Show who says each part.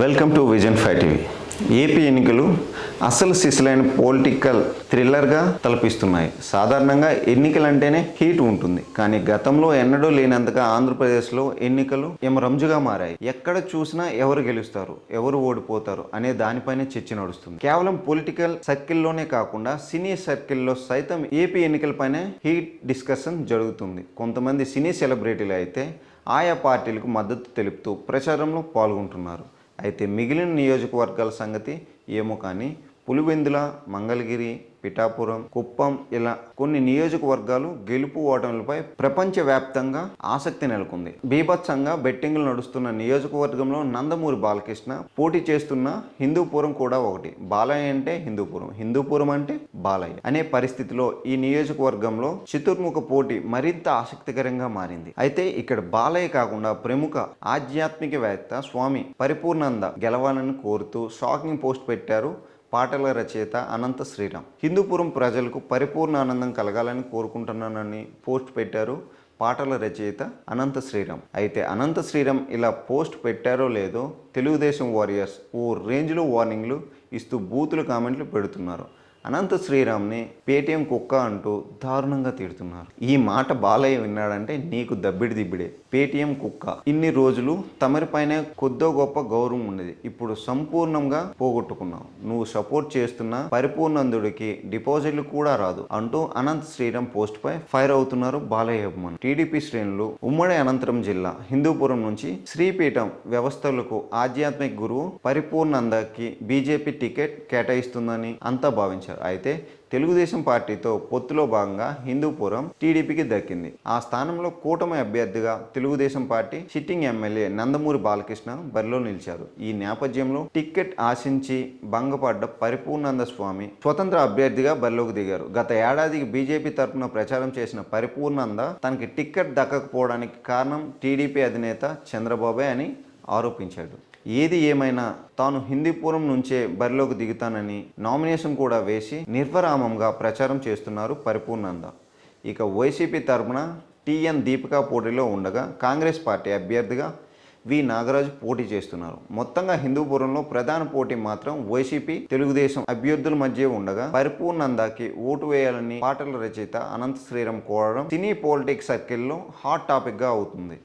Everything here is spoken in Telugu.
Speaker 1: Welcome to Vision five TV AP ఎన్నికలు అసలు సిసలైన పొలిటికల్ థ్రిల్లర్గా తలపిస్తున్నాయి. సాధారణంగా ఎన్నికలంటేనే హీట్ ఉంటుంది. కానీ గతంలో ఎన్నడూ లేనంతగా ఆంధ్రప్రదేశ్లో ఎన్నికలు రంజుగా మారాయి. ఎక్కడ చూసినా ఎవరు గెలుస్తారు ఎవరు ఓడిపోతారు అనే దానిపైనే చర్చ నడుస్తుంది. కేవలం పొలిటికల్ సర్కిల్లోనే కాకుండా సినీ సర్కిల్లో సైతం ఏపీ ఎన్నికలపైనే హీట్ డిస్కషన్ జరుగుతుంది. కొంతమంది సినీ సెలబ్రిటీలు అయితే ఆయా పార్టీలకు మద్దతు తెలుపుతూ ప్రచారంలో పాల్గొంటున్నారు. అయితే మిగిలిన నియోజకవర్గాల సంగతి ఏమో కానీ పులివెందుల మంగళగిరి పిఠాపురం కుప్పం ఇలా కొన్ని నియోజకవర్గాలు గెలుపు ఓటములపై ప్రపంచవ్యాప్తంగా ఆసక్తి నెలకొంది. బీభత్సంగా బెట్టింగ్లు నడుస్తున్న నియోజకవర్గంలో నందమూరి బాలకృష్ణ పోటీ చేస్తున్న హిందూపురం కూడా ఒకటి. బాలయ్య అంటే హిందూపురం. హిందూపురం అంటే బాలయ్య అనే పరిస్థితిలో ఈ నియోజకవర్గంలో చతుర్ముఖ పోటీ మరింత ఆసక్తికరంగా మారింది. అయితే ఇక్కడ బాలయ్య కాకుండా ప్రముఖ ఆధ్యాత్మికవేత్త స్వామి పరిపూర్ణంద గెలవాలని కోరుతూ షాకింగ్ పోస్ట్ పెట్టారు పాటల రచయిత అనంత శ్రీరామ్. హిందూపురం ప్రజలకు పరిపూర్ణ ఆనందం కలగాలని కోరుకుంటున్నానని పోస్ట్ పెట్టారు పాటల రచయిత అనంత శ్రీరామ్. అయితే అనంత శ్రీరామ్ ఇలా పోస్ట్ పెట్టారో లేదో తెలుగుదేశం వారియర్స్ ఓ రేంజ్లో వార్నింగ్లు ఇస్తూ బూతులు కామెంట్లు పెడుతున్నారు. అనంత శ్రీరామ్ని పేటీఎం కుక్క అంటూ దారుణంగా తిడుతున్నారు. ఈ మాట బాలయ్య విన్నాడంటే నీకు దబ్బిడి దిబ్బిడే. పేటీఎం కుక్క. ఇన్ని రోజులు తమరిపైన కొద్దో గొప్ప గౌరవం ఉండేది. ఇప్పుడు సంపూర్ణంగా పోగొట్టుకున్నావు. నువ్వు సపోర్ట్ చేస్తున్న పరిపూర్ణందుడికి డిపాజిట్లు కూడా రాదు అంటూ అనంత శ్రీరామ్ పోస్ట్ పై ఫైర్ అవుతున్నారు బాలయ్య అభిమానులు. టీడీపీ శ్రేణులు ఉమ్మడి అనంతరం జిల్లా హిందూపురం నుంచి శ్రీపీఠం వ్యవస్థలకు ఆధ్యాత్మిక గురువు పరిపూర్ణందకి బీజేపీ టికెట్ కేటాయిస్తుందని అంతా భావించారు. అయితే తెలుగుదేశం పార్టీతో పొత్తులో భాగంగా హిందూపురం టీడీపీకి దక్కింది. ఆ స్థానంలో కూటమి అభ్యర్థిగా Telugudesam party sitting MLA Nandamuri Balakrishna బరిలో నిలిచారు. ఈ నేపథ్యంలో టికెట్ ఆశించి భంగపడ్డ పరిపూర్ణానంద స్వామి స్వతంత్ర అభ్యర్థిగా బరిలోకి దిగారు. గత ఏడాదికి బీజేపీ తరఫున ప్రచారం చేసిన పరిపూర్ణంద తనకి టికెట్ దక్కకపోవడానికి కారణం టీడీపీ అధినేత చంద్రబాబే అని ఆరోపించాడు. ఏది ఏమైనా తాను హిందీపురం నుంచే బరిలోకి దిగుతానని నామినేషన్ కూడా వేసి నిర్వరామంగా ప్రచారం చేస్తున్నారు పరిపూర్ణంద. ఇక వైసీపీ తరపున టీఎన్ దీపికా పోటీలో ఉండగా కాంగ్రెస్ పార్టీ అభ్యర్థిగా వి నాగరాజు పోటీ చేస్తున్నారు. మొత్తంగా హిందూపురంలో ప్రధాన పోటీ మాత్రం వైసీపీ తెలుగుదేశం అభ్యర్థుల మధ్య ఉండగా పరిపూర్ణందాకి ఓటు వేయాలని పాటల రచయిత అనంత శ్రీరామ్ కోరడం సినీ పాలిటిక్స్ సర్కిల్లో హాట్ టాపిక్గా అవుతుంది.